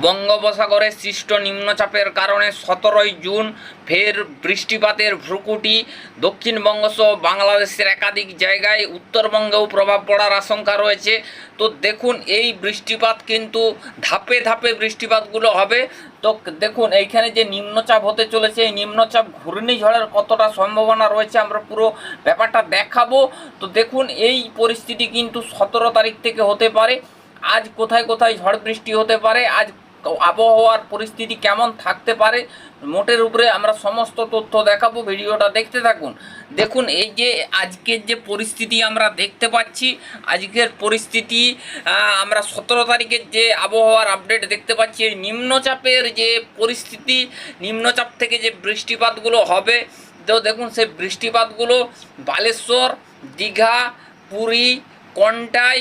বঙ্গোপসাগরে সৃষ্ট নিম্নচাপের কারণে সতেরোই জুন ফের বৃষ্টিপাতের ভ্রুকুটি। দক্ষিণবঙ্গ সহ বাংলাদেশের একাধিক জায়গায় উত্তরবঙ্গেও প্রভাব পড়ার আশঙ্কা রয়েছে। তো দেখুন, এই বৃষ্টিপাত কিন্তু ধাপে ধাপে বৃষ্টিপাতগুলো হবে। তো দেখুন, এইখানে যে নিম্নচাপ হতে চলেছে, এই নিম্নচাপ ঘূর্ণিঝড়ের কতটা সম্ভাবনা রয়েছে আমরা পুরো ব্যাপারটা দেখাবো। তো দেখুন, এই পরিস্থিতি কিন্তু সতেরো তারিখ থেকে হতে পারে। আজ কোথায় কোথায় ঝড় বৃষ্টি হতে পারে, আজ আবহাওয়ার পরিস্থিতি কেমন থাকতে পারে, মোটের উপরে আমরা সমস্ত তথ্য দেখাবো, ভিডিওটা দেখতে থাকুন। দেখুন, এই যে আজকের যে পরিস্থিতি আমরা দেখতে পাচ্ছি, আজকের পরিস্থিতি আমরা সতেরো তারিখের যে আবহাওয়ার আপডেট দেখতে পাচ্ছি, এই নিম্নচাপের যে পরিস্থিতি, নিম্নচাপ থেকে যে বৃষ্টিপাতগুলো হবে, তো দেখুন, সেই বৃষ্টিপাতগুলো বালেশ্বর, দীঘা, পুরী, কন্টাই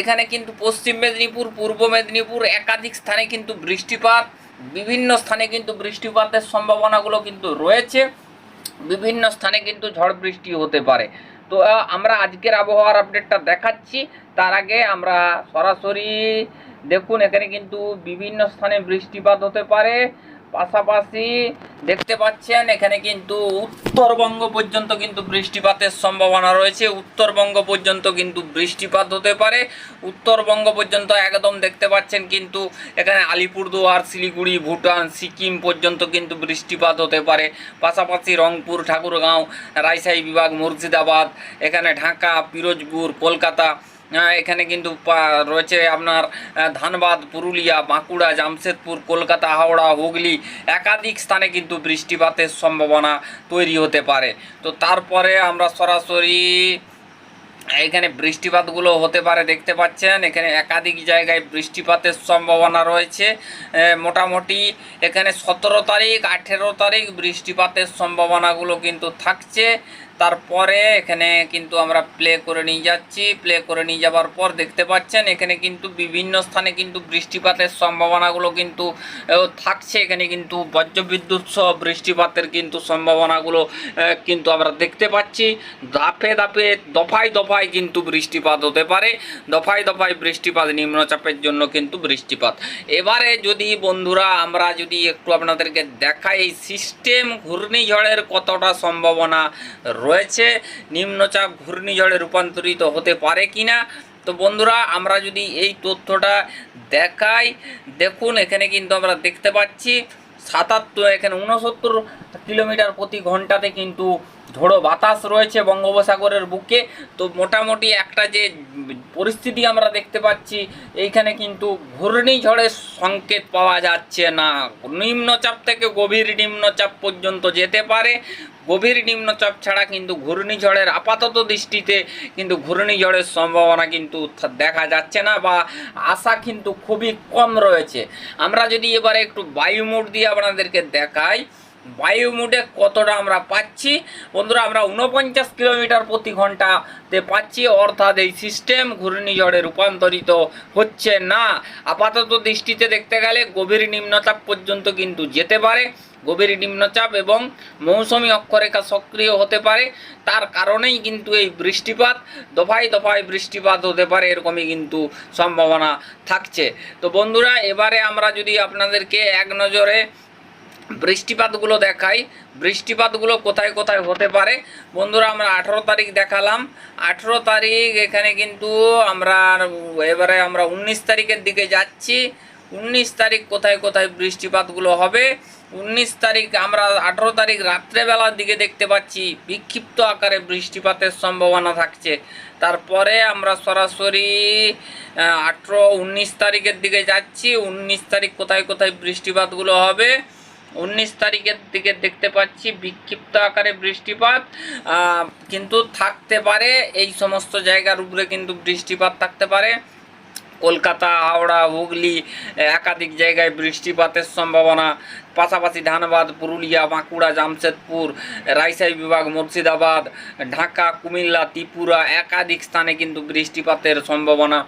এখানে কিন্তু পশ্চিম মেদিনীপুর, পূর্ব মেদিনীপুর একাধিক স্থানে কিন্তু বৃষ্টিপাত, বিভিন্ন স্থানে কিন্তু বৃষ্টিপাতের সম্ভাবনাগুলো কিন্তু রয়েছে। বিভিন্ন স্থানে কিন্তু ঝড় বৃষ্টি হতে পারে। তো আমরা আজকের আবহাওয়ার আপডেটটা দেখাচ্ছি। তার আগে আমরা সরাসরি দেখুন, এখানে কিন্তু বিভিন্ন স্থানে বৃষ্টিপাত হতে পারে। পাশাপাশি দেখতে পাচ্ছেন, এখানে কিন্তু উত্তরবঙ্গ পর্যন্ত কিন্তু বৃষ্টিপাতের সম্ভাবনা রয়েছে। উত্তরবঙ্গ পর্যন্ত কিন্তু বৃষ্টিপাত হতে পারে। উত্তরবঙ্গ পর্যন্ত একদম দেখতে পাচ্ছেন কিন্তু এখানে আলিপুরদুয়ার, শিলিগুড়ি, ভুটান, সিকিম পর্যন্ত কিন্তু বৃষ্টিপাত হতে পারে। পাশাপাশি রংপুর, ঠাকুরগাঁও, রাজশাহী বিভাগ, মুর্শিদাবাদ, এখানে ঢাকা, পিরোজপুর, কলকাতা এখানে কিন্তু রয়েছে আপনার ধানবাদ, পুরুলিয়া, বাঁকুড়া, জামশেদপুর, কলকাতা, হাওড়া, হুগলি, একাধিক স্থানে কিন্তু বৃষ্টিপাতের সম্ভাবনা তৈরি হতে পারে। তো তারপরে আমরা সরাসরি এখানে বৃষ্টিপাতগুলো হতে পারে দেখতে পাচ্ছেন, এখানে একাধিক জায়গায় বৃষ্টিপাতের সম্ভাবনা রয়েছে। মোটামুটি এখানে সতেরো তারিখ, আঠেরো তারিখ বৃষ্টিপাতের সম্ভাবনাগুলো কিন্তু থাকছে। তারপরে এখানে কিন্তু আমরা প্লে করে নিয়ে যাচ্ছি। প্লে করে নিয়ে যাওয়ার পর দেখতে পাচ্ছেন, এখানে কিন্তু বিভিন্ন স্থানে কিন্তু বৃষ্টিপাতের সম্ভাবনাগুলো কিন্তু থাকছে। এখানে কিন্তু বজ্রবিদ্যুৎ সহ বৃষ্টিপাতের কিন্তু সম্ভাবনাগুলো কিন্তু আমরা দেখতে পাচ্ছি। ধাপে ধাপে, দফায় দফায় কিন্তু বৃষ্টিপাত হতে পারে। দফায় দফায় বৃষ্টিপাত, নিম্নচাপের জন্য কিন্তু বৃষ্টিপাত। এবারে যদি বন্ধুরা, আমরা যদি একটু আপনাদেরকে দেখাই, এই সিস্টেম ঘূর্ণিঝড়ের কতটা সম্ভাবনা রয়েছে। নিম্নচাপ ঘূর্ণিঝড়ে রূপান্তরিত হতে পারে কি না তো বন্ধুরা, আমরা যদি এই তথ্যটা দেখাই, দেখুন, এখানে কিন্তু আমরা দেখতে পাচ্ছি সাতাত্তর, এখানে উনসত্তর কিলোমিটার প্রতি ঘন্টাতে কিন্তু ঝোড়ো বাতাস রয়েছে বঙ্গোপসাগরের বুকে, তো মোটামুটি একটা যে পরিস্থিতি আমরা দেখতে পাচ্ছি, এইখানে কিন্তু ঘূর্ণিঝড়ের সংকেত পাওয়া যাচ্ছে না। নিম্নচাপ থেকে গভীর নিম্নচাপ পর্যন্ত যেতে পারে। গভীর নিম্নচাপ ছাড়া কিন্তু ঘূর্ণিঝড়ের আপাতত দৃষ্টিতে কিন্তু ঘূর্ণিঝড়ের সম্ভাবনা কিন্তু দেখা যাচ্ছে না বা আশা কিন্তু খুবই কম রয়েছে। আমরা যদি এবারে একটু বায়ুমোড দিয়ে আপনাদেরকে দেখাই বায়ু মোডে কতটা আমরা পাচ্ছি? বন্ধুরা, আমরা উনপঞ্চাশ কিলোমিটার প্রতি ঘন্টাতে পাচ্ছি, অর্থাৎ এই সিস্টেম ঘূর্ণিঝড়ে রূপান্তরিত হচ্ছে না। আপাতত দৃষ্টিতে দেখতে গেলে গভীর নিম্নচাপ পর্যন্ত কিন্তু যেতে পারে। গভীর নিম্নচাপ এবং মৌসুমী অক্ষরেখা সক্রিয় হতে পারে। তার কারণেই কিন্তু এই বৃষ্টিপাত, দফায় দফায় বৃষ্টিপাত হতে পারে, এরকমই কিন্তু সম্ভাবনা থাকছে। তো বন্ধুরা, এবারে আমরা যদি আপনাদেরকে এক নজরে বৃষ্টিপাতগুলো দেখাই। বৃষ্টিপাতগুলো কোথায় কোথায় হতে পারে? বন্ধুরা, আমরা আঠেরো তারিখ দেখালাম। আঠেরো তারিখ এখানে কিন্তু আমরা এবারে আমরা উনিশ তারিখের দিকে যাচ্ছি। উনিশ তারিখ কোথায় কোথায় বৃষ্টিপাতগুলো হবে? উনিশ তারিখ আমরা আঠেরো তারিখ রাত্রেবেলার দিকে দেখতে পাচ্ছি বিক্ষিপ্ত আকারে বৃষ্টিপাতের সম্ভাবনা থাকছে। তারপরে আমরা সরাসরি আঠেরো, উনিশ তারিখের দিকে যাচ্ছি। উনিশ তারিখ কোথায় কোথায় বৃষ্টিপাতগুলো হবে? উনিশ তারিখের দিকে দেখতে পাচ্ছি বিক্ষিপ্ত আকারে বৃষ্টিপাত কিন্তু থাকতে পারে, এই সমস্ত জায়গার উপরে কিন্তু বৃষ্টিপাত থাকতে পারে। কলকাতা, হাওড়া, হুগলি, একাধিক জায়গায় বৃষ্টিপাতের সম্ভাবনা। পাশাপাশি ধানবাদ, পুরুলিয়া, বাঁকুড়া, জামশেদপুর, রাজশাহী বিভাগ, মুর্শিদাবাদ, ঢাকা, কুমিল্লা, ত্রিপুরা একাধিক স্থানে কিন্তু বৃষ্টিপাতের সম্ভাবনা।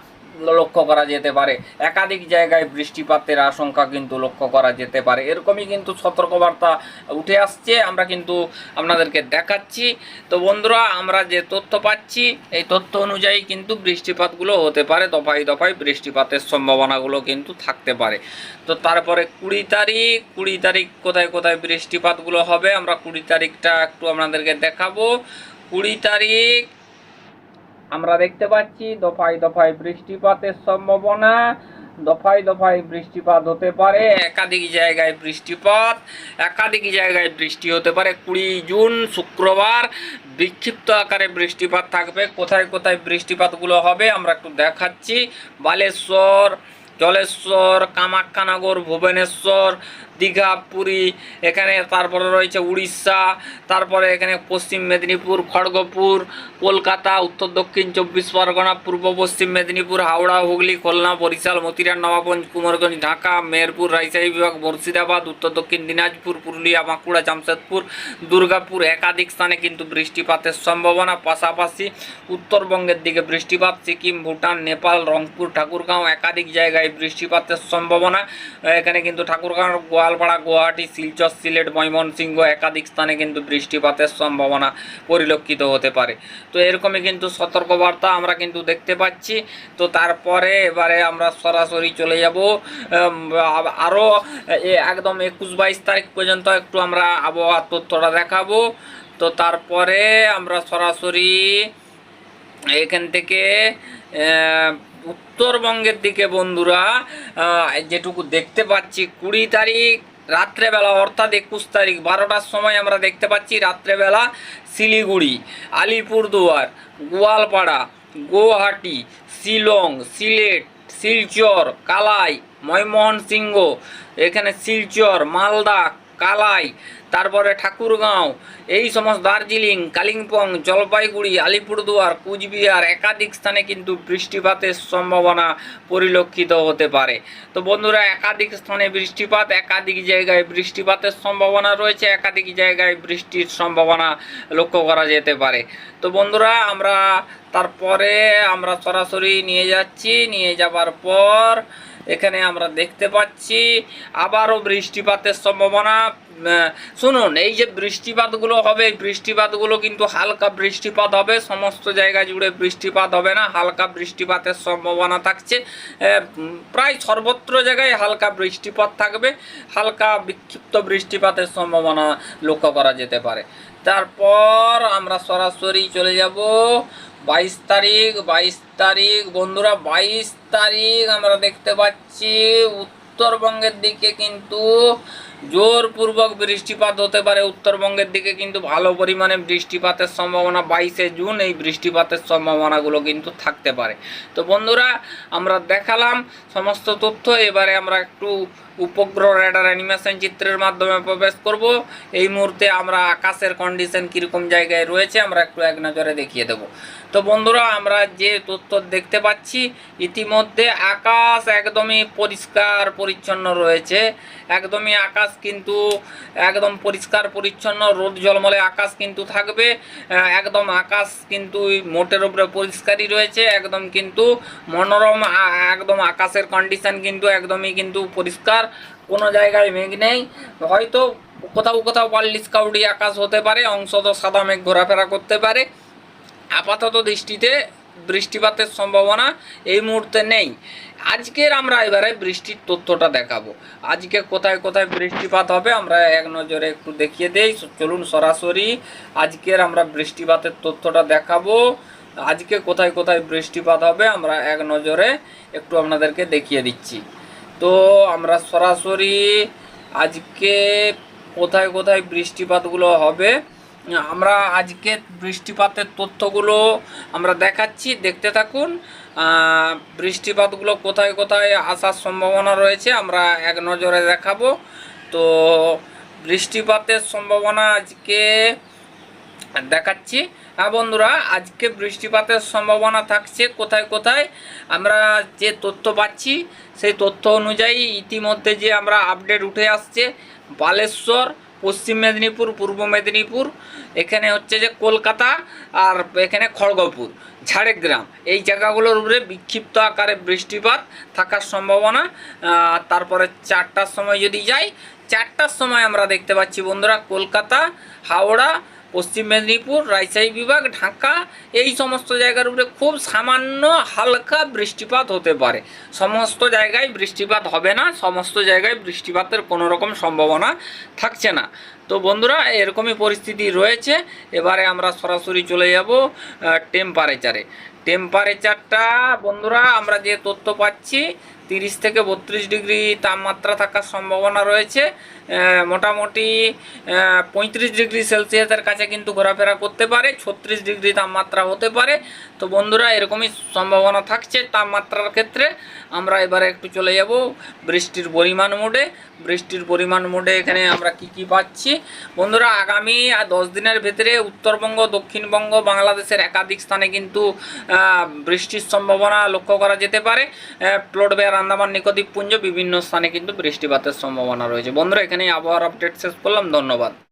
লক্ষ্য করা যেতে পারে। একাধিক জায়গায় বৃষ্টিপাতের আশঙ্কা কিন্তু লক্ষ্য করা যেতে পারে। এরকমই কিন্তু সতর্কবার্তা উঠে আসছে, আমরা কিন্তু আপনাদেরকে দেখাচ্ছি। তো বন্ধুরা, আমরা যে তথ্য পাচ্ছি, এই তথ্য অনুযায়ী কিন্তু বৃষ্টিপাতগুলো হতে পারে, দফায় দফায় বৃষ্টিপাতের সম্ভাবনাগুলো কিন্তু থাকতে পারে। তো তারপরে কুড়ি তারিখ কুড়ি তারিখ কোথায় কোথায় বৃষ্টিপাতগুলো হবে, আমরা কুড়ি তারিখটা একটু আপনাদেরকে দেখাবো। কুড়ি তারিখ আমরা দেখতে পাচ্ছি দফায় দফায় বৃষ্টিপাতের সম্ভাবনা, দফায় দফায় বৃষ্টিপাত হতে পারে, একাধিক জায়গায় বৃষ্টিপাত, একাধিক জায়গায় বৃষ্টি হতে পারে। কুড়ি জুন, শুক্রবার, বিক্ষিপ্ত আকারে বৃষ্টিপাত থাকবে। কোথায় কোথায় বৃষ্টিপাতগুলো হবে আমরা একটু দেখাচ্ছি। বালেশ্বর, জলেশ্বর, কামাখ্যানগর, ভুবনেশ্বর দীঘা, পুরী, এখানে তারপরে রয়েছে উড়িষ্যা, তারপরে এখানে পশ্চিম মেদিনীপুর, খড়গপুর, কলকাতা, উত্তর দক্ষিণ চব্বিশ পরগনা, পূর্ব পশ্চিম মেদিনীপুর, হাওড়া, হুগলি, খুলনা, বরিশাল মতিরাট নবাবগঞ্জ, কুমারগঞ্জ, ঢাকা, মেহেরপুর, রাজশাহী বিভাগ, মুর্শিদাবাদ, উত্তর দক্ষিণ দিনাজপুর, পুরুলিয়া, বাঁকুড়া, জামশেদপুর, দুর্গাপুর একাধিক স্থানে কিন্তু বৃষ্টিপাতের সম্ভাবনা। পাশাপাশি উত্তরবঙ্গের দিকে বৃষ্টিপাত, সিকিম, ভুটান, নেপাল, রংপুর, ঠাকুরগাঁও একাধিক জায়গায় বৃষ্টিপাতের সম্ভাবনা। এখানে কিন্তু ঠাকুরগাঁও গোয়ালপাড়া, গুয়াহাটি, শিলচর, সিলেট, ময়মনসিংহ একাধিক স্থানে কিন্তু বৃষ্টিপাতের সম্ভাবনা পরিলক্ষিত হতে পারে। তো এরকমই কিন্তু সতর্কবার্তা আমরা কিন্তু দেখতে পাচ্ছি। তো তারপরে এবারে আমরা সরাসরি চলে যাব। আরও একদম একুশ বাইশ তারিখ পর্যন্ত একটু আমরা আবহাওয়ার তথ্যটা দেখাবো। তো তারপরে আমরা সরাসরি এখান থেকে উত্তরবঙ্গের দিকে বন্ধুরা যেটুকু দেখতে পাচ্ছি, কুড়ি তারিখ রাত্রেবেলা, অর্থাৎ একুশ তারিখ, বারোটার সময় আমরা দেখতে পাচ্ছি রাত্রেবেলা শিলিগুড়ি, আলিপুরদুয়ার, গোয়ালপাড়া, গুয়াহাটি, শিলং, সিলেট, শিলচর, কালাই ময়মোহন সিংহ এখানে শিলচর, মালদা কালাই, তারপরে ঠাকুরগাঁও, এই সমস্ত দার্জিলিং, কালিম্পং, জলপাইগুড়ি, আলিপুরদুয়ার, কুচবিহার একাধিক স্থানে কিন্তু বৃষ্টিপাতের সম্ভাবনা পরিলক্ষিত হতে পারে। তো বন্ধুরা, একাধিক স্থানে বৃষ্টিপাত, একাধিক জায়গায় বৃষ্টিপাতের সম্ভাবনা রয়েছে, একাধিক জায়গায় বৃষ্টির সম্ভাবনা লক্ষ্য করা যেতে পারে। তো বন্ধুরা, আমরা তারপরে আমরা সরাসরি নিয়ে যাচ্ছি, নিয়ে যাবার পর এখানে আমরা দেখতে পাচ্ছি আবারও বৃষ্টিপাতের সম্ভাবনা। শুনুন, এই যে বৃষ্টিপাতগুলো হবে, এই বৃষ্টিপাতগুলো কিন্তু হালকা বৃষ্টিপাত হবে, সমস্ত জায়গা জুড়ে বৃষ্টিপাত হবে না, হালকা বৃষ্টিপাতের সম্ভাবনা থাকছে। প্রায় সর্বত্র জায়গায় হালকা বৃষ্টিপাত থাকবে, হালকা বিক্ষিপ্ত বৃষ্টিপাতের সম্ভাবনা লক্ষ্য করা যেতে পারে। তারপর আমরা সরাসরি চলে যাব বাইশ তারিখ বাইশ তারিখ, বন্ধুরা বাইশ তারিখ আমরা দেখতে পাচ্ছি। উত্তরবঙ্গের দিকে কিন্তু জোরপূর্বক বৃষ্টিপাত হতে পারে। উত্তরবঙ্গের দিকে কিন্তু ভালো পরিমাণে বৃষ্টিপাতের সম্ভাবনা, বাইশে জুন এই বৃষ্টিপাতের সম্ভাবনাগুলো কিন্তু থাকতে পারে। তো বন্ধুরা, আমরা দেখালাম সমস্ত তথ্য। এবারে আমরা একটু উপগ্রহ রেডার অ্যানিমেশন চিত্রের মাধ্যমে প্রবেশ করব। এই মুহূর্তে আমরা আকাশের কন্ডিশন কীরকম জায়গায় রয়েছে, আমরা একটু এক নজরে দেখিয়ে দেব। তো বন্ধুরা, আমরা যে তথ্য দেখতে পাচ্ছি, ইতিমধ্যে আকাশ একদমই পরিষ্কার পরিচ্ছন্ন রয়েছে। একদমই আকাশ কিন্তু, একদম পরিষ্কার পরিচ্ছন্ন, রোদ জলমলে আকাশ কিন্তু থাকবে। একদম আকাশ কিন্তু মোটের উপরে পরিষ্কারই রয়েছে। একদম কিন্তু মনোরম একদম আকাশের কন্ডিশন কিন্তু একদমই কিন্তু পরিষ্কার। কোনো জায়গায় মেঘ নেই। হয়তো কোথাও কোথাও পাল্লিশ কাউডি, আকাশ হতে পারে অংশত সাদা মেঘ ঘোরাফেরা করতে পারে। আপাতত দৃষ্টিতে বৃষ্টিপাতের সম্ভাবনা এই মুহূর্তে নেই। আজকের আমরা এবারে বৃষ্টির তথ্যটা দেখাবো। আজকে কোথায় কোথায় বৃষ্টিপাত হবে আমরা এক নজরে একটু দেখিয়ে দেই। চলুন সরাসরি আজকের আমরা বৃষ্টিপাতের তথ্যটা দেখাবো। আজকে কোথায় কোথায় বৃষ্টিপাত হবে আমরা এক নজরে একটু আপনাদেরকে দেখিয়ে দিচ্ছি। তো আমরা সরাসরি আজকে কোথায় কোথায় বৃষ্টিপাতগুলো হবে? আমরা আজকে বৃষ্টিপাতের তথ্যগুলো আমরা দেখাচ্ছি, দেখতে থাকুন। বৃষ্টিপাতগুলো কোথায় কোথায় আসার সম্ভাবনা রয়েছে আমরা এক নজরে দেখাবো। তো বৃষ্টিপাতের সম্ভাবনা আজকে দেখাচ্ছি। হ্যাঁ বন্ধুরা, আজকে বৃষ্টিপাতের সম্ভাবনা থাকছে। কোথায় কোথায়? আমরা যে তথ্য পাচ্ছি, সেই তথ্য অনুযায়ী ইতিমধ্যে যে আমরা আপডেট উঠে আসছে, বালেশ্বর, পশ্চিম মেদিনীপুর, পূর্ব মেদিনীপুর, এখানে হচ্ছে যে কলকাতা আর এখানে খড়গপুর, ঝাড়গ্রাম। এই জায়গাগুলোর উপরে বিক্ষিপ্ত আকারে বৃষ্টিপাত থাকার সম্ভাবনা। তারপরে চারটার সময় যদি যাই, চারটার সময় আমরা দেখতে পাচ্ছি বন্ধুরা, কলকাতা, হাওড়া পশ্চিম মেদিনীপুর, রাজশাহী বিভাগ, ঢাকা, এই সমস্ত জায়গার উপরে খুব সামান্য হালকা বৃষ্টিপাত হতে পারে। সমস্ত জায়গায় বৃষ্টিপাত হবে না, সমস্ত জায়গায় বৃষ্টিপাতের কোনো রকম সম্ভাবনা থাকছে না। তো বন্ধুরা, এরকমই পরিস্থিতি রয়েছে। এবারে আমরা সরাসরি চলে যাব টেম্পারেচারে টেম্পারেচারটা বন্ধুরা, আমরা যে তথ্য পাচ্ছি, তিরিশ থেকে বত্রিশ ডিগ্রি তাপমাত্রা থাকার সম্ভাবনা রয়েছে। মোটামুটি পঁয়ত্রিশ ডিগ্রি সেলসিয়াসের কাছে কিন্তু ঘোরাফেরা করতে পারে, ছত্রিশ ডিগ্রি তাপমাত্রা হতে পারে। তো বন্ধুরা, এরকমই সম্ভাবনা থাকছে তাপমাত্রার ক্ষেত্রে। আমরা এবারে একটু চলে যাব বৃষ্টির পরিমাণ মোডে। বৃষ্টির পরিমাণ মোডে এখানে আমরা কি কি পাচ্ছি? বন্ধুরা, আগামী দশ দিনের ভেতরে উত্তরবঙ্গ, দক্ষিণবঙ্গ, বাংলাদেশের একাধিক স্থানে কিন্তু বৃষ্টির সম্ভাবনা লক্ষ্য করা যেতে পারে। প্লট বেয়ার আন্দামান নিকোদ্বীপপুঞ্জ বিভিন্ন স্থানে কিন্তু বৃষ্টিপাতের সম্ভাবনা রয়েছে। বন্ধুরা, এখানেই আবহাওয়ার আপডেট শেষ করলাম। ধন্যবাদ।